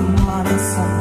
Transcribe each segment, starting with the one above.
someone, someone.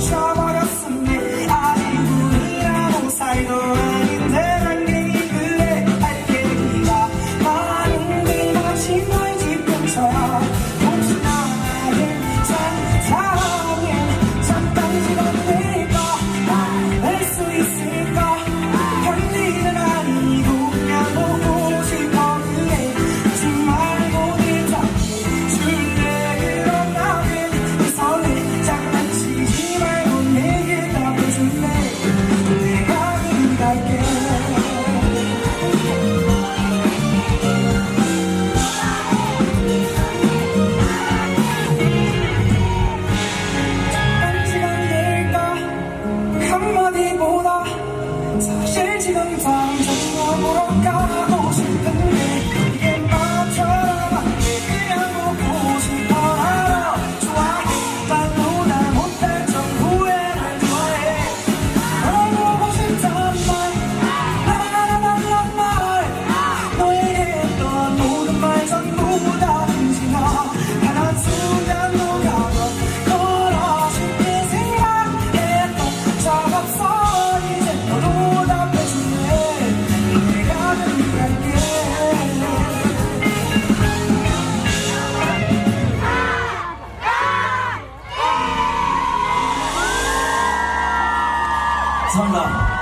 Trouble. 唱了。